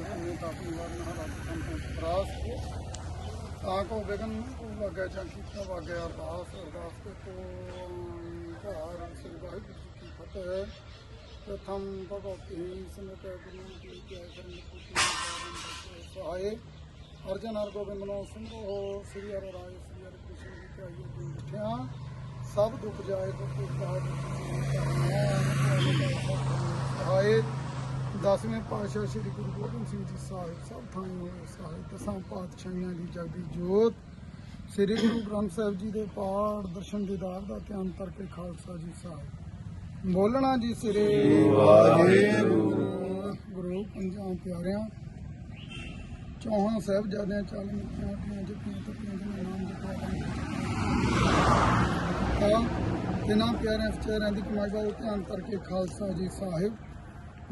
ਨੇ ਤਾਂ ਆਪਣੀ ਵਾਰ ਨਾਲ ਰੱਬ ਸੰਤੋਖ ਪ੍ਰਾਸ ਆਕੋ ਬਿਗਨ ਵਗੈ ਜਾਂ ਕੀਤਾ ਵਗੈ ਅਰਦਾਸ ਅਰਦਾਸ ਕੇ ਕੋ ਘਰ ਸ੍ਰੀ ਵਾਹਿਗੁਰੂ ਜੀ ਕੀ ਫਤਿਹ ਪ੍ਰਥਮ ਭਗਵਤੀ ਸਮੇਤ ਗੁਰੂ ਕੀ ਜੈ ਕਰਨ ਕੁਤੀ ਸਹਾਏ ਅਰਜਨ ਹਰ ਗੋਬਿੰਦ ਨਾਮ ਸਿੰਘੋ ਸ੍ਰੀ ਹਰਿ ਰਾਏ ਸ੍ਰੀ ਹਰਿ ਕ੍ਰਿਸ਼ਨ ਜੀ ਦਸਵੇਂ ਪਾਤਸ਼ਾਹ ਸ੍ਰੀ ਗੁਰੂ ਗੋਬਿੰਦ ਸਿੰਘ ਜੀ ਸਾਹਿਬ, ਸਭ ਥਾਈਂ ਸਾਹਿਬ, ਦਸਾਂ ਪਾਤਸ਼ਾਹੀਆਂ ਦੀ ਜਗਦੀ ਜੋਤ। ਸ੍ਰੀ ਗੁਰੂ ਗ੍ਰੰਥ ਸਾਹਿਬ ਜੀ ਦੇ ਪਾਠ, ਦਰਸ਼ਨ ਦੀਦਾਰ ਦਾ ਧਿਆਨ ਕਰਕੇ ਖਾਲਸਾ ਜੀ ਸਾਹਿਬ। ਬੋਲਣਾ ਜੀ ਸ੍ਰੀ ਵਾਹਿਗੁਰੂ। ਗੁਰੂ ਪੰਜਾਂ ਪਿਆਰਿਆਂ, ਚੌਹਾਂ ਸਾਹਿਬਜ਼ਾਦਿਆਂ, ਚਾਲੀ ਮੁਕਤੀਆਂ ਆਪਣੀਆਂ ਜਪੀਆਂ, ਤਪੀਆਂ ਦੇ ਨਾਮ ਜਪਿਆ ਤਿੰਨਾਂ ਪਿਆਰਿਆਂ ਵਿਚਾਰਿਆਂ ਦੀ ਕਮਾਈ ਦਾ ਧਿਆਨ ਕਰਕੇ ਖਾਲਸਾ ਜੀ ਸਾਹਿਬ।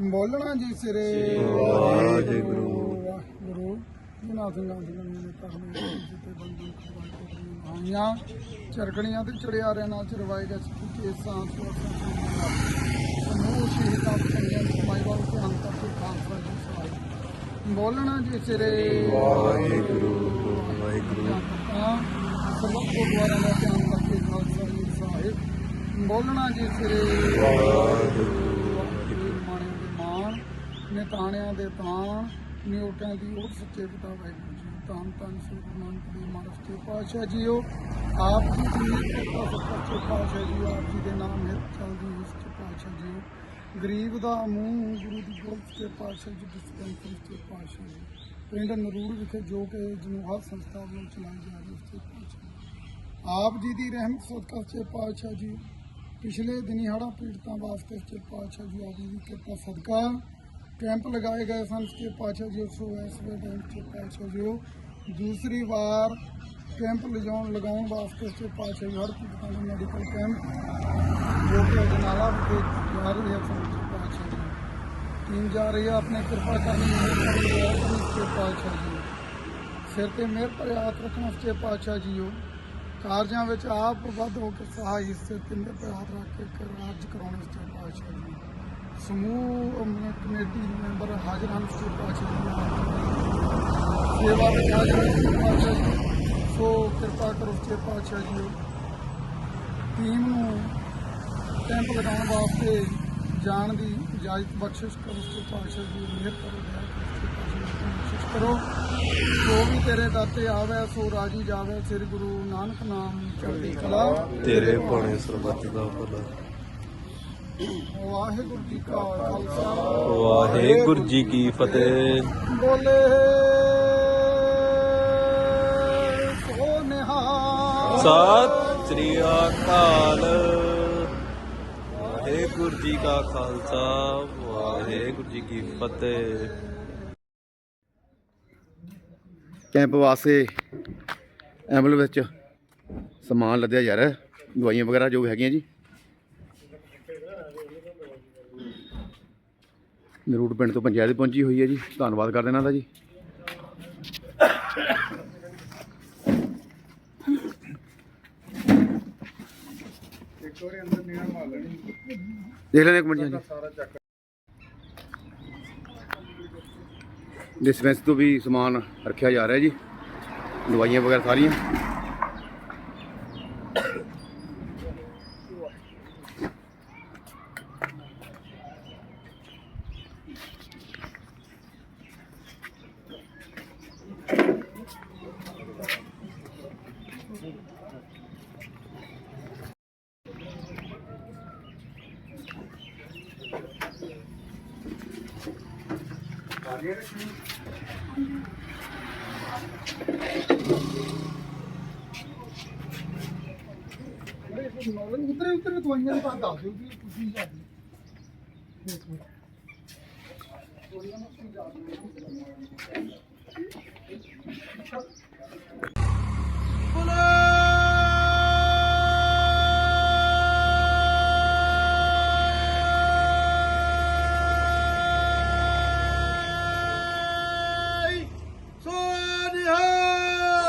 ਬੋਲਣਾ ਜੀ ਸਿਰੇ। ਵਾਹਿਗੁਰੂ ਵਾਹਿਗੁਰੂ। ਜਿਨ੍ਹਾਂ ਸਿੰਘਾਂ ਦੀ ਨੇ ਕਰਮ ਜਿੱਤੇ ਬੰਦੀ ਖਵਾਈ ਆਈਆਂ ਚਰਕਣੀਆਂ ਤੇ ਚੜਿਆਰਿਆਂ ਨਾਲ ਚਰਵਾਏ ਸਾਂਸ ਸਮੂਹ ਸ਼ਹੀਦਾਂ ਦੀ ਕਮਾਈ ਦਾ ਧਿਆਨ ਕਰਕੇ ਖਾਲਸਾ ਜੀ ਸਾਹਿਬ ਬੋਲਣਾ ਜੀ ਸਿਰੇ। ਵਾਹਿਗੁਰੂ ਵਾਹਿਗੁਰੂ। ਸਰਬ ਗੁਰਦੁਆਰਿਆਂ ਦਾ ਧਿਆਨ ਕਰਕੇ ਖਾਲਸਾ ਜੀ ਸਾਹਿਬ ਬੋਲਣਾ ਜੀ ਸਿਰੇ। ਵਾਹਿਗੁਰੂ। ਨਿਤਾਣਿਆਂ ਦੇ ਤਾਣ ਨਿਉਟਾਂ ਦੀ ਉਹ ਸੱਚੇ ਪਿਤਾ ਵਾਹਿਗੁਰੂ ਜੀ ਧੰਨ ਧੰਨ ਸ੍ਰੀ ਗੁਰੂ ਨਾਨਕ ਦੇਵ ਮਹਾਰਾਜ ਸੱਚੇ ਪਾਤਸ਼ਾਹ ਜੀਓ। ਆਪ ਜੀ ਦੀ ਕਿਰਪਾ ਸੱਚੇ ਪਾਤਸ਼ਾਹ ਜੀ, ਆਪ ਜੀ ਦੇ ਨਾਮ ਹੈ ਚਲਦੀ ਹੈ ਸੱਚੇ ਪਾਤਸ਼ਾਹ ਜੀਓ। ਗਰੀਬ ਦਾ ਮੂੰਹ ਗੁਰੂ ਦੀ ਗੋਦ ਸੱਚੇ ਪਾਤਸ਼ਾਹ ਜੀ ਡਿਸਪੈਂਸਰੀ ਸੱਚੇ ਪਾਤਸ਼ਾਹ ਜੀ। ਪਿੰਡ ਨਰੂੜ ਵਿਖੇ ਜੋ ਕਿ ਜਨੂਹਾ ਸੰਸਥਾ ਵੱਲੋਂ ਚਲਾਈ ਜਾ ਰਹੀ ਹੈ ਸੱਚੇ ਪਾਤਸ਼ਾਹ ਆਪ ਜੀ ਦੀ ਰਹਿਮਤ ਸਦਕਾ ਸੱਚੇ ਪਾਤਸ਼ਾਹ ਜੀ। ਪਿਛਲੇ ਦਿਨੀ ਹੜ੍ਹਾਂ ਪੀੜਤਾਂ ਵਾਸਤੇ ਸੱਚੇ ਪਾਤਸ਼ਾਹ ਜੀ ਆਪ ਜੀ ਦੀ ਕਿਰਪਾ ਸਦਕਾ। ਕੈਂਪ ਲਗਾਏ ਗਏ ਸਨ ਸੱਚੇ ਪਾਤਸ਼ਾਹ ਜੀ ਸੋ ਇਸ ਵੇਲੇ ਟਾਈਮ ਸੱਚੇ ਪਾਤਸ਼ਾਹ ਜੀ ਦੂਸਰੀ ਵਾਰ ਕੈਂਪ ਲਿਜਾਉਣ ਲਗਾਉਣ ਵਾਸਤੇ ਸੱਚੇ ਪਾਤਸ਼ਾਹ ਜੀ ਹੜ੍ਹ ਪੀੜਤਾਂ ਮੈਡੀਕਲ ਕੈਂਪ ਜੋ ਕਿ ਅਜਨਾਲਾ ਵਿਖੇ ਜਾ ਹੈ ਸੱਚੇ ਪਾਤਸ਼ਾਹ ਜੀ ਟੀਮ ਜਾ ਰਹੀ ਹੈ, ਆਪਣੇ ਕਿਰਪਾ ਕਰਨੀ ਮਿਹਰ ਕਰਨੀ ਦਇਆ ਪਾਤਸ਼ਾਹ ਜੀ ਸਿਰ ਤੇ ਮਿਹਰ ਭਰੇ ਹੱਥ ਰੱਖਣਾ ਸੱਚੇ ਪਾਤਸ਼ਾਹ ਜੀਓ। ਕਾਰਜਾਂ ਵਿੱਚ ਆਪ ਵੱਧ ਹੋ ਕੇ ਸਹਾਈ ਹਿੱਸੇ ਤਿੰਨੇ ਤੇ ਹੱਥ ਰੱਖ ਕੇ ਕਾਰਜ ਕਰਾਉਣੇ ਸੱਚੇ ਪਾਤਸ਼ਾਹ ਜੀ ਸਮੂਹ ਅਮ, ਕਮੇਟੀ ਮੈਂਬਰ ਹਾਜ਼ਰ ਹਨ ਸੱਚੇ ਪਾਤਸ਼ਾਹ ਜੀ ਸੇਵਾ ਵਿੱਚ ਹਾਜ਼ਰ ਹਨ ਸੱਚੇ ਪਾਤਸ਼ਾਹ ਜੀ। ਸੋ ਕਿਰਪਾ ਕਰੋ ਸੱਚੇ ਪਾਤਸ਼ਾਹ ਜੀ ਟੀਮ ਨੂੰ ਕੈਂਪ ਲਗਾਉਣ ਵਾਸਤੇ ਜਾਣ ਦੀ ਇਜਾਜ਼ਤ ਬਖਸ਼ਿਸ਼ ਕਰੋ ਸੱਚੇ ਪਾਤਸ਼ਾਹ ਜੀ ਮਿਹਰ ਕਰੋ ਦਇਆ ਕਰੋ ਸੱਚੇ ਪਾਤਸ਼ਾਹ ਜੀ ਬਖਸ਼ਿਸ਼ ਕਰੋ। ਜੋ ਵੀ ਤੇਰੇ ਦਾਤੇ ਆਵੇ ਸੋ ਰਾਜੀ ਜਾਵੇ। ਸ੍ਰੀ ਗੁਰੂ ਨਾਨਕ ਨਾਮ ਚੜ੍ਹਦੀ ਕਲਾ। ਤੇਰੇ ਭਾਣੇ ਸਰਬੱਤ ਦਾ ਭਲਾ। ਵਾਹਿਗੁਰੂ ਜੀ ਕਾ ਖਾਲਸਾ। ਵਾਹਿਗੁਰੂ ਜੀ ਕੀ ਫਤਿਹ। ਬੋਲੇ ਸੋ ਨਿਹਾਲ। ਸਤਿ ਸ੍ਰੀ ਅਕਾਲ। ਵਾਹਿਗੁਰੂ ਜੀ ਕਾ ਖਾਲਸਾ ਵਾਹਿਗੁਰੂ ਜੀ ਕੀ ਫਤਿਹ। ਕੈਂਪ ਵਾਸਤੇ ਐਂਬੂਲੈਂਸ ਵਿੱਚ ਸਮਾਨ ਲੱਦਿਆ ਜਾ ਰਿਹਾ। ਹੈ, ਦਵਾਈਆਂ ਵਗੈਰਾ ਜੋ ਵੀ ਹੈਗੀਆਂ ਜੀ। ਨਰੂੜ ਪਿੰਡ ਤੋਂ ਪੰਚਾਇਤ ਪਹੁੰਚੀ ਹੋਈ ਹੈ ਜੀ। ਧੰਨਵਾਦ ਕਰਦੇ ਇਹਨਾਂ ਦਾ ਜੀ। ਦੇਖ ਲੈਣੇ ਇੱਕ ਮਿੰਟ ਜੀ ਡਿਸਪੈਂਸ ਤੋਂ ਵੀ ਸਮਾਨ ਰੱਖਿਆ ਜਾ ਰਿਹਾ ਜੀ। ਦਵਾਈਆਂ ਵਗੈਰਾ ਸਾਰੀਆਂ। ਉਤਰੇ ਉਤਰੇ ਦਵਾਈਆਂ ਦਾ ਦੱਸ ਦਿਓ ਕਿ ਤੁਸੀਂ ਜਾਂਦੇ